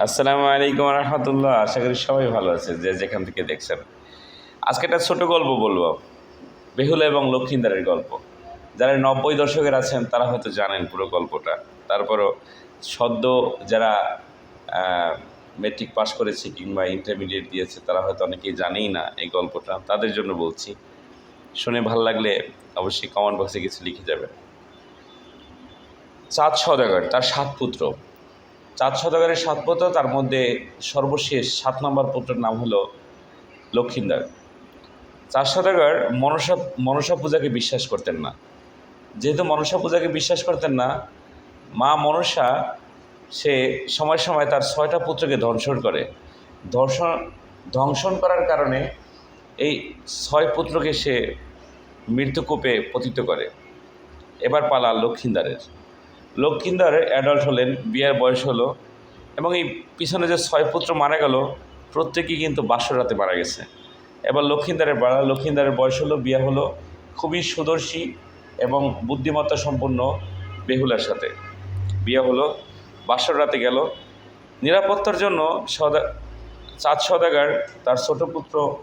আসসালামু আলাইকুম রহমতুল্লাহ। আশা করি সবাই ভালো আছে যে যেখান থেকে দেখছেন। আজকে একটা ছোটো গল্প বলব। বেহুলা এবং লক্ষিন্দারের গল্প। যারা নব্বই দশকের আছেন, তারা হয়তো জানেন পুরো গল্পটা। তারপরও সদ্য যারা মেট্রিক পাস করেছে কিংবা ইন্টারমিডিয়েট দিয়েছে, তারা হয়তো অনেকেই জানেই না এই গল্পটা। তাদের জন্য বলছি, শুনে ভালো লাগলে অবশ্যই কমেন্ট বক্সে কিছু লিখে যাবেন। চাঁদ সদাগর তার সাত পুত্র। চাঁদ সদাগরের সাত পুত্র তার মধ্যে সর্বশেষ সাত নম্বর পুত্রের নাম হলো লক্ষিন্দার। চাঁদ সদাগর মনসা মনসা পূজাকে বিশ্বাস করতেন না। যেহেতু মনসা পূজাকে বিশ্বাস করতেন না, মা মনসা, সে সময় সময় তার ছয়টা পুত্রকে ধর্ষণ করে। ধর্ষণ ধ্বংসন করার কারণে এই ছয় পুত্রকে সে মৃত্যুকূপে পতিত করে। এবার পালা লক্ষিন্দারের। লক্ষিন্দার অ্যাডাল্ট হলেন, বিয়ের বয়স হলো এবং এই পিছনে যে ছয় পুত্র মারা গেল, প্রত্যেকেই কিন্তু বাসর রাতে মারা গেছে। এবার লক্ষিন্দারের বাড়া, লক্ষিন্দারের বয়স হলো, বিয়ে হলো খুবই সুদর্শী এবং বুদ্ধিমত্তা সম্পন্ন বেহুলার সাথে। বিয়ে হলো, বাসর রাতে গেল। নিরাপত্তার জন্য সদা, চাঁদ সদাগার তার ছোট পুত্র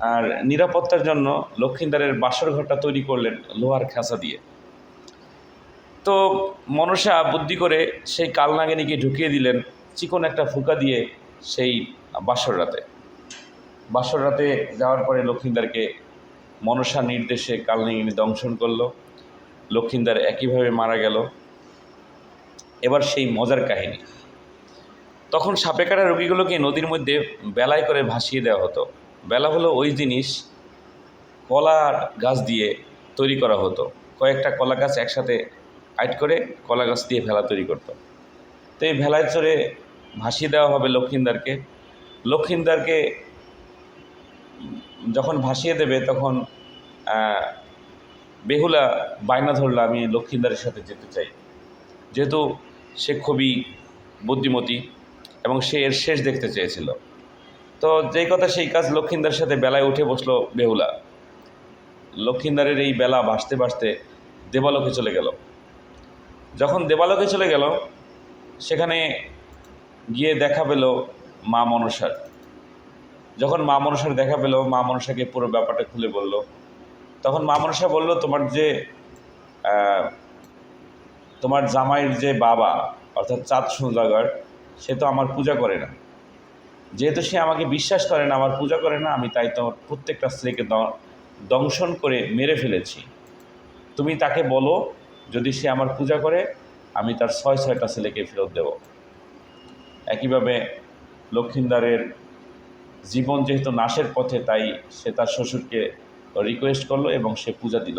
আর নিরাপত্তার জন্য লক্ষিন্দারের বাসর ঘরটা তৈরি করলেন লোহার খাঁচা দিয়ে। তো মনসা বুদ্ধি করে সেই কালনাগিনীকে ঢুকিয়ে দিলেন চিকন একটা ফুকা দিয়ে সেই বাসর রাতে। বাসর রাতে যাওয়ার পরে লক্ষিন্দারকে মনসা নির্দেশে কালনাগিনী দংশন করল। লক্ষিন্দার একইভাবে মারা গেল। এবার সেই মজার কাহিনী। তখন সাপে কাটা রোগীগুলোকে নদীর মধ্যে বেলায় করে ভাসিয়ে দেওয়া হতো। বেলা হলো ওই জিনিস, কলা গাছ দিয়ে তৈরি করা হতো। কয়েকটা কলা গাছ একসাথে আইট করে কলা গাছ দিয়ে ভেলা তৈরি করতো। তো এই ভেলায় চড়ে ভাসিয়ে দেওয়া হবে লক্ষিন্দারকে। লক্ষিন্দারকে যখন ভাসিয়ে দেবে তখন বেহুলা বায়না ধরলো, আমি লক্ষিন্দারের সাথে যেতে চাই। যেহেতু সে খুবই বুদ্ধিমতী এবং সে এর শেষ দেখতে চেয়েছিল। তো যেই কথা সেই কাজ লক্ষিন্দারের সাথে বেলায় উঠে বসল বেহুলা। লক্ষিন্দারের এই বেলা ভাসতে ভাসতে দেবালোকে চলে গেল। যখন দেবালোকে চলে গেল, সেখানে গিয়ে দেখা পেল মা মনসার। যখন মা মনসার দেখা পেল, মা মনসাকে পুরো ব্যাপারটা খুলে বলল। তখন মা মনসা বলল, তোমার যে তোমার জামাইয়ের যে বাবা, অর্থাৎ চাঁদ সুজাগর সে তো আমার পূজা করে না। যেহেতু সে আমাকে বিশ্বাস করে না, আমার পূজা করে না, আমি তাই তোমার প্রত্যেকটা স্ত্রীকে দংশন করে মেরে ফেলেছি। তুমি তাকে বলো যদি সে আমার পূজা করে, আমি তার ছয় ছয়টা ছেলেকে ফেরত দেব। একইভাবে লক্ষিন্দারের জীবন যেহেতু নাশের পথে, তাই সে তার শ্বশুরকে রিকোয়েস্ট করল এবং সে পূজা দিল।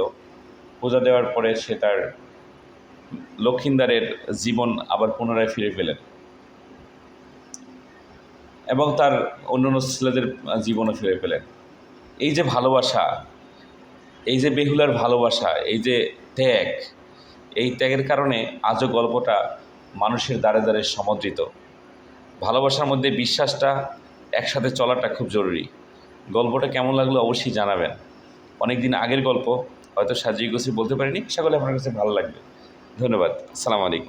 পূজা দেওয়ার পরে সে তার লক্ষিন্দারের জীবন আবার পুনরায় ফিরে পেলেন এবং তার অন্যান্য ছেলেদের জীবনও ফিরে পেলেন। এই যে ভালোবাসা, এই যে বেহুলার ভালোবাসা, এই যে ত্যাগ এই ত্যাগের কারণে আজও গল্পটা মানুষের দ্বারে দ্বারে সমদ্রিত ভালোবাসার মধ্যে বিশ্বাসটা একসাথে চলাটা খুব জরুরি। গল্পটা কেমন লাগল অবশ্যই জানাবেন। অনেক দিন আগের গল্প, হয়তো সাজিয়ে গুছিয়ে বলতে পারিনি, সকলে আপনার কাছে ভালো লাগবে। ধন্যবাদ সালাম আলাইকুম।